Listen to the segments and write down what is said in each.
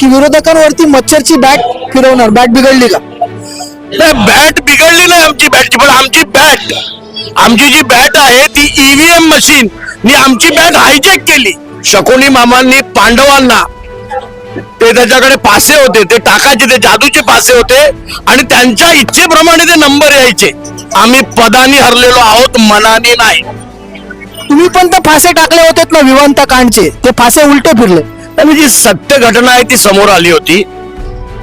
की विरोधकांवरती मच्छरची बॅट फिरवणार बॅट बिघडली का? नाही बॅट बिघडली नाही आमची बॅटची पण आमची बॅट आमची जी बॅट आहे ती ईव्हीएम मशीन नी आमची बॅट हायजेक केली. शकुनी मामांनी पांडवांना ते त्याच्याकडे पासे होते ते टाकायचे ते जादूचे पासे होते आणि त्यांच्या इच्छेप्रमाणे ते नंबर यायचे. आम्ही पदानी हरलेलो आहोत मनाने नाही. तुम्ही पण ते फासे टाकले होते ना विवांत कांडचे? ते फासे उलटे फिरले. आणि जी सत्य घटना आहे ती समोर आली होती.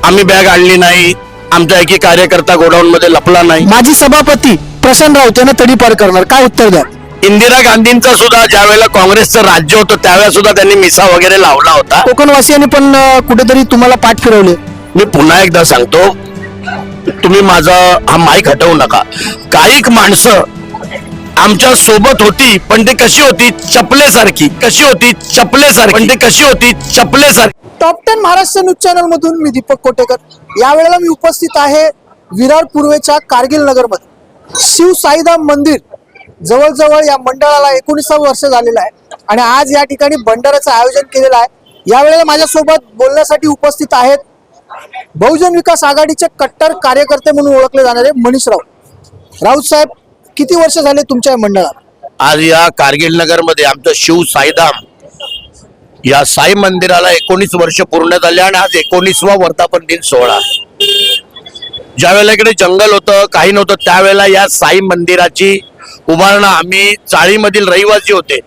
आम्ही बॅग आणली नाही. आमचा एकी कार्यकर्ता गोडाऊन मध्ये लपला नाही. माजी सभापती प्रशांत राऊत यांना तडीपार करणार. काय उत्तर द्या इंदिरा गांधींचा सुद्धा ज्या वेळेला काँग्रेसचं राज्य होतं त्यावेळेला सुद्धा त्यांनी मिसा वगैरे लावला होता. कोकणवासियांनी पण अं, कुठेतरी तुम्हाला पाठ फिरवले. मी पुन्हा एकदा सांगतो तुम्ही माझा हा माईक हटवू नका. काही माणसं आमच्यासोबत होती पण ती कशी होती? चपलेसारखी. कशी होती? चपलेसारखी. पण ती कशी होती? चपलेसारखी. Top ten Maharashtra news channel मधून मी दीपक कोटेकर. यावेळेला मी उपस्थित आहे विरार पूर्वेच्या कारगिल नगरमध्ये शिव साईधाम मंदिर जवळजवळ या मंडळाला एकोणीसावं वर्ष झालेलं आहे. आणि आज या ठिकाणी भंडाऱ्याचं आयोजन केलेलं आहे. यावेळेला माझ्यासोबत बोलण्यासाठी उपस्थित आहेत बहुजन विकास आघाडीचे कट्टर कार्यकर्ते म्हणून ओळखले जाणारे मनीष राऊत. राऊत साहेब किती वर्ष झाले तुमच्या या मंडळात? आज या कारगिल नगरमध्ये आमचं शिव साईधाम या साई मंदिराला एकोणीस वर्ष पूर्ण झाले आणि आज एकोणीसवा वर्धापन दिन सोहळा आहे. ज्या वेळेला इकडे जंगल होतं काही नव्हतं त्यावेळेला या साई मंदिराची उभारणा आम्ही चाळीमधील रहिवासी होते.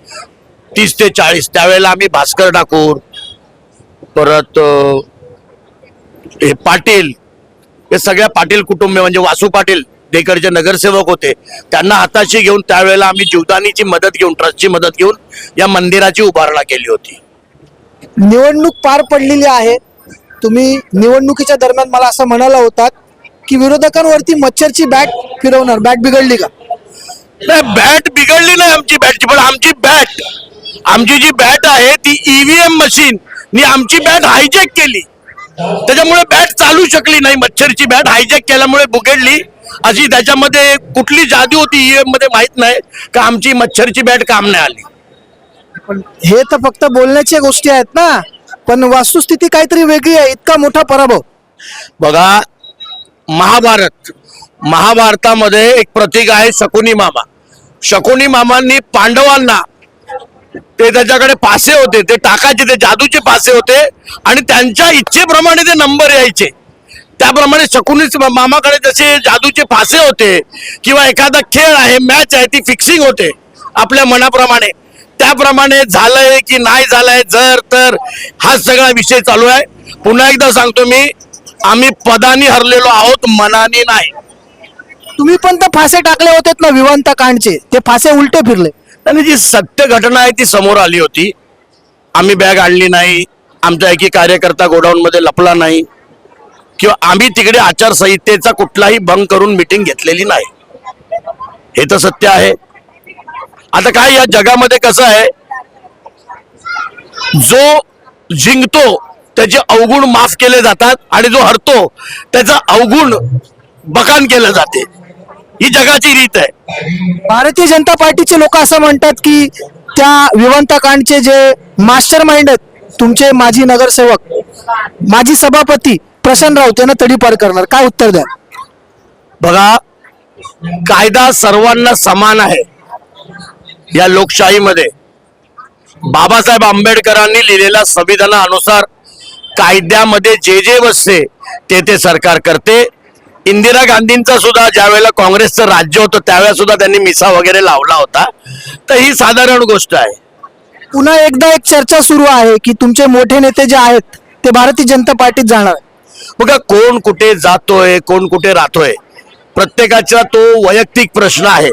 तीस ते चाळीस. त्यावेळेला आम्ही भास्कर ठाकूर परत अं, हे पाटील हे सगळ्या पाटील कुटुंबीय म्हणजे वासू पाटील देकडचे नगरसेवक होते. त्यांना हाताशी घेऊन त्यावेळेला आम्ही जीवदानीची मदत घेऊन ट्रस्टची मदत घेऊन या मंदिराची उभारणा केली होती. निवडणूक पार पडलेली आहे. तुम्ही निवडणुकीच्या दरम्यान मला असं म्हणाला होतात की विरोधकांवरती मच्छरची बॅट फिरवणार बॅट बिघडली का? नाही बॅट बिघडली नाही आमची बॅटची पण आमची बॅट आमची जी बॅट आहे ती ईव्हीएम मशीन नी आमची बॅट हायजेक केली. त्याच्यामुळे बॅट चालू शकली नाही. मच्छरची बॅट हायजेक केल्यामुळे बुगडली अशी त्याच्यामध्ये कुठली जादू होती ईव्हीएममध्ये माहीत नाही का आमची मच्छरची बॅट काम नाही आली. पण हे तर फक्त बोलण्याच्या गोष्टी आहेत ना. पण वास्तुस्थिती काहीतरी वेगळी आहे इतका मोठा पराभव. बघा महाभारत महाभारतामध्ये एक प्रतीक आहे शकुनी मामा. शकुनी मामांनी पांडवांना ते त्याच्याकडे पासे होते ते टाकायचे ते जादूचे पासे होते आणि त्यांच्या इच्छेप्रमाणे ते नंबर यायचे. त्याप्रमाणे शकुनी मामाकडे जसे जादूचे फासे होते किंवा एखादा खेळ आहे मॅच आहे ती फिक्सिंग होते आपल्या मनाप्रमाणे. त्याप्रमाणे झालंय की नाही झालंय जर तर हा सगळा विषय चालू आहे. पुन्हा एकदा सांगतो मी आम्ही पदानी हरलेलो आहोत मनाने नाही. तुम्ही पण ते फासे टाकले होते ना विवांत कांडचे. ते फासे उलटे फिरले. आणि जी सत्य घटना आहे ती समोर आली होती. आम्ही बॅग आणली नाही आमचा एकी कार्यकर्ता गोडाऊन मध्ये लपला नाही. किंवा आम्ही तिकडे आचारसंहितेचा कुठलाही भंग करून मिटिंग घेतलेली नाही. हे तर सत्य आहे. आता काय या जगामध्ये कसं आहे? जो जिंकतो त्याचे अवगुण माफ केले जातात आणि जो हरतो त्याचं अवगुण बकान केलं जाते. ही जगाची रीत आहे. भारतीय जनता पार्टीचे लोक असं म्हणतात की त्या विवंतकांडचे जे मास्टर माइंड आहेत तुमचे माजी नगरसेवक माजी सभापती प्रशांत यांना तडीपार करणार. काय उत्तर द्या बघा कायदा सर्वांना समान आहे. या लोकशाहीमध्ये बाबासाहेब आंबेडकरांनी लिहिलेल्या संविधानानुसार कायद्यामध्ये जे जे बसते ते ते सरकार करते. इंदिरा गांधींचा सुद्धा ज्या वेळेला काँग्रेसचं राज्य होतं त्यावेळेला सुद्धा त्यांनी मिसा वगैरे लावला होता. तर ही साधारण गोष्ट आहे. पुन्हा एकदा एक चर्चा सुरू आहे की तुमचे मोठे नेते जे आहेत ते भारतीय जनता पार्टीत जाणार. बघा कोण कुठे जातोय कोण कुठे राहतोय. प्रत्येकाचा तो वैयक्तिक प्रश्न आहे.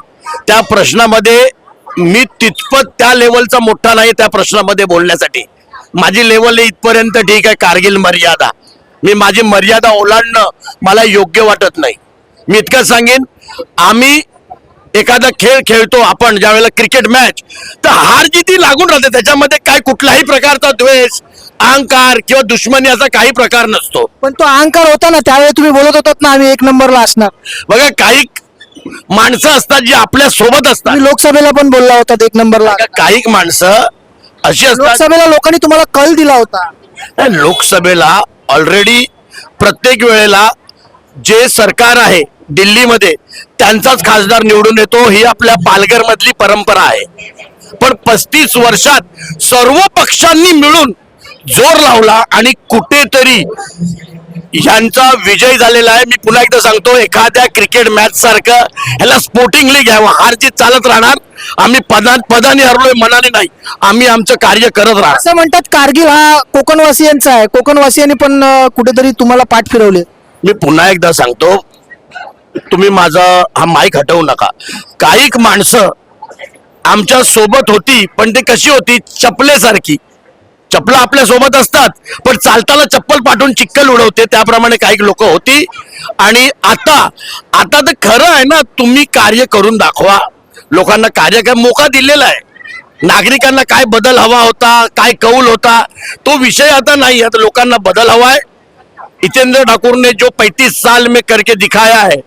त्या प्रश्नामध्ये मी तितपत त्या लेवलचा मोठा नाही त्या प्रश्नामध्ये बोलण्यासाठी. माझी लेवल इथपर्यंत ठीक आहे कारगिल मर्यादा. मी माझी मर्यादा ओलांडणं मला योग्य वाटत नाही. मी इतकं सांगेन आम्ही एखादा खेळ खेळतो आपण ज्या वेळेला क्रिकेट मॅच तर हार जिती लागून राहते त्याच्यामध्ये काय कुठलाही प्रकारचा द्वेष अहंकार किंवा दुश्मनी असा काही प्रकार नसतो. पण तो अहंकार होता ना त्यावेळी तुम्ही बोलत होतात ना आम्ही एक नंबरला असणार. बघा काही माणसं असतात जी आपल्यासोबत असतात. तुम्ही लोकसभेला पण बोलला होतात एक नंबरला. बघा, काही माणसं अशी असतात लोकसभेला लोकांनी तुम्हाला कल दिला होता. नाही, लोकसभेला ऑलरेडी प्रत्येक वेळेला जे सरकार आहे दिल्लीमध्ये त्यांचाच खासदार निवडून येतो ही आपल्या पालघर मधली परंपरा आहे. पण पस्तीस वर्षात सर्व पक्षांनी मिळून जोर लावला आणि कुठेतरी यांचा विजय झालेला आहे. मी पुन्हा एकदा सांगतो एखाद्या क्रिकेट मॅच सारखं ह्याला स्पोर्टिंगली घ्यावं. हार जीत चालत राहणार. आम्ही पदा पदाने हरलोय मनाने नाही. आम्ही आमचं कार्य करत राहणार. असं म्हणतात कारगिल हा कोकणवासियांचा आहे. कोकणवासियांनी पण कुठेतरी तुम्हाला पाठ फिरवले. मी पुन्हा एकदा सांगतो तुम्ही माझा हा माईक हटवू नका. काही माणसं आमच्यासोबत होती पण ती कशी होती? चपलेसारखी. चपला आपल्यासोबत असतात पण चालताना चप्पल पाठवून चिक्कल उडवते त्याप्रमाणे काही लोक होती. आणि आता आता तर खरं आहे ना तुम्ही कार्य करून दाखवा. लोकांना कार्य काय मोका दिलेला आहे. नागरिकांना काय बदल हवा होता काय कौल होता तो विषय आता नाही आता लोकांना बदल हवा आहे. हितेंद्र ठाकूरने जो 35 साल में करके दिखाया है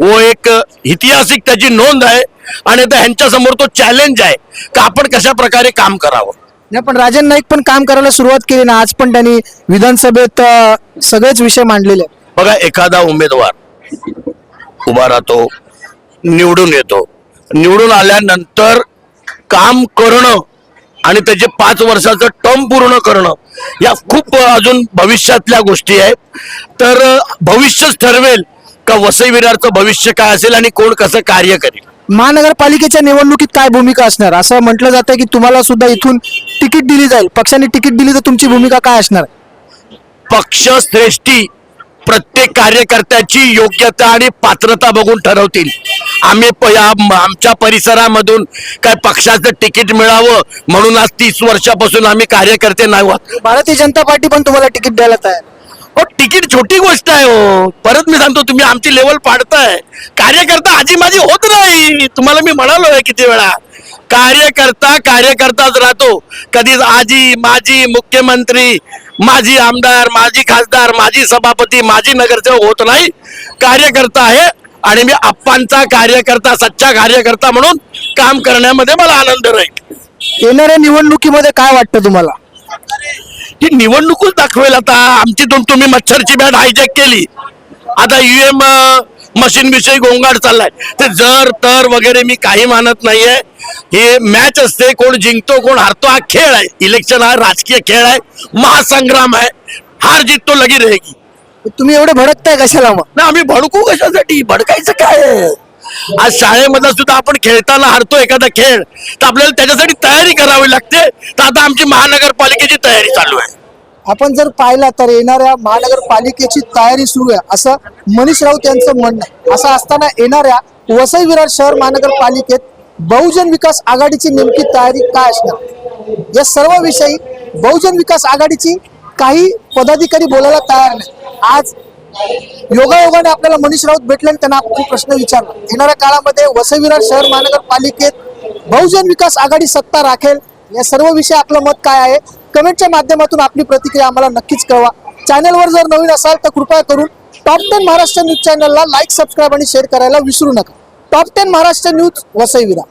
वो एक ऐतिहासिक त्याची नोंद आहे. आणि आता ह्यांच्यासमोर तो चॅलेंज आहे का आपण कशा प्रकारे काम करावं? नाही पण राजन नाईक पण काम करायला सुरुवात केली ना. आज पण त्यांनी विधानसभेत अं, सगळेच विषय मांडलेले. आहेत. बघा एखादा उमेदवार उभा राहतो निवडून येतो. निवडून आल्यानंतर काम करणं आणि त्याचे पाच वर्षाचं टर्म पूर्ण करणं या खूप अजून भविष्यातल्या गोष्टी आहेत. तर भविष्यच ठरवेल का वसई विरारचं भविष्य काय असेल आणि कोण कसं कार्य करेल? महानगरपालिकेच्या निवडणुकीत काय भूमिका असणार? असं म्हटलं जातं की तुम्हाला सुद्धा इथून तिकीट दिली जाईल. पक्षाने तिकीट दिली तर तुमची भूमिका काय असणार? पक्ष श्रेष्ठी प्रत्येक कार्यकर्त्याची योग्यता आणि पात्रता बघून ठरवतील. आम्ही आमच्या परिसरामधून काय पक्षाचं तिकीट मिळावं म्हणून आज तीस वर्षापासून आम्ही कार्यकर्ते नाही आहोत. भारतीय जनता पार्टी पण तुम्हाला तिकीट द्यायला तयार हो तिकीट छोटी गोष्ट आहे हो. परत मी सांगतो तुम्ही आमची लेवल पाडताय. कार्यकर्ता आजी माझी होत नाही. तुम्हाला मी म्हणालो किती वेळा. कार्यकर्ता कार्यकर्ताच राहतो. कधीच आजी माजी मुख्यमंत्री माजी आमदार माजी खासदार माजी सभापती माजी नगरसेवक होत नाही. कार्यकर्ता आहे आणि मी आप्पांचा कार्यकर्ता सच्चा कार्यकर्ता म्हणून काम करण्यामध्ये मला आनंद राहील. येणाऱ्या निवडणुकीमध्ये काय वाटतं तुम्हाला? ही निवडणूकच दाखवेल आता. आमची तुम तुम्ही मच्छरची बॅट हायजॅक केली. आता युएम मशीन विषयी गोंगाट चाललाय. ते जर तर वगैरे मी काही मानत नाहीये. हे मॅच असते कोण जिंकतो कोण हारतो हा खेळ आहे. इलेक्शन हा राजकीय खेळ आहे. महासंग्राम आहे. हार जीत तो लगी रहेगी. तुम्ही एवढे भडकताय कशाला मग? ना आम्ही भडकू कशासाठी? भडकायचं काय? आज शाळेमध्ये सुद्धा आपण खेळताना हरतो एखादा खेळ. तर आपल्याला त्याच्यासाठी तयारी करावी लागते. तर आता आमची महानगरपालिकेची तयारी चालू आहे. आपण जर पाहिला तर येणाऱ्या महानगरपालिकेची तयारी सुरू आहे असं मनीष राऊत यांचं म्हणणं आहे. असं असताना येणाऱ्या वसई विरार शहर महानगरपालिकेत बहुजन विकास आघाडीची नेमकी तयारी काय असणार? या सर्व विषयी बहुजन विकास आघाडीची काही पदाधिकारी बोलायला तयार नाही. आज योगायोगाने आपल्याला मनीष राऊत भेटले आणि त्यांना आपण प्रश्न विचारला. येणाऱ्या काळामध्ये वसविरार शहर महानगरपालिकेत बहुजन विकास आघाडी सत्ता राखेल या सर्व विषय आपलं मत काय आहे? कमेंटच्या माध्यमातून आपली प्रतिक्रिया आम्हाला नक्कीच कळवा. चॅनलवर जर नवीन असाल तर कृपया करून टॉप टेन महाराष्ट्र न्यूज चॅनलला लाईक सबस्क्राईब आणि शेअर करायला विसरू नका. Top ten Maharashtra news वसईविरा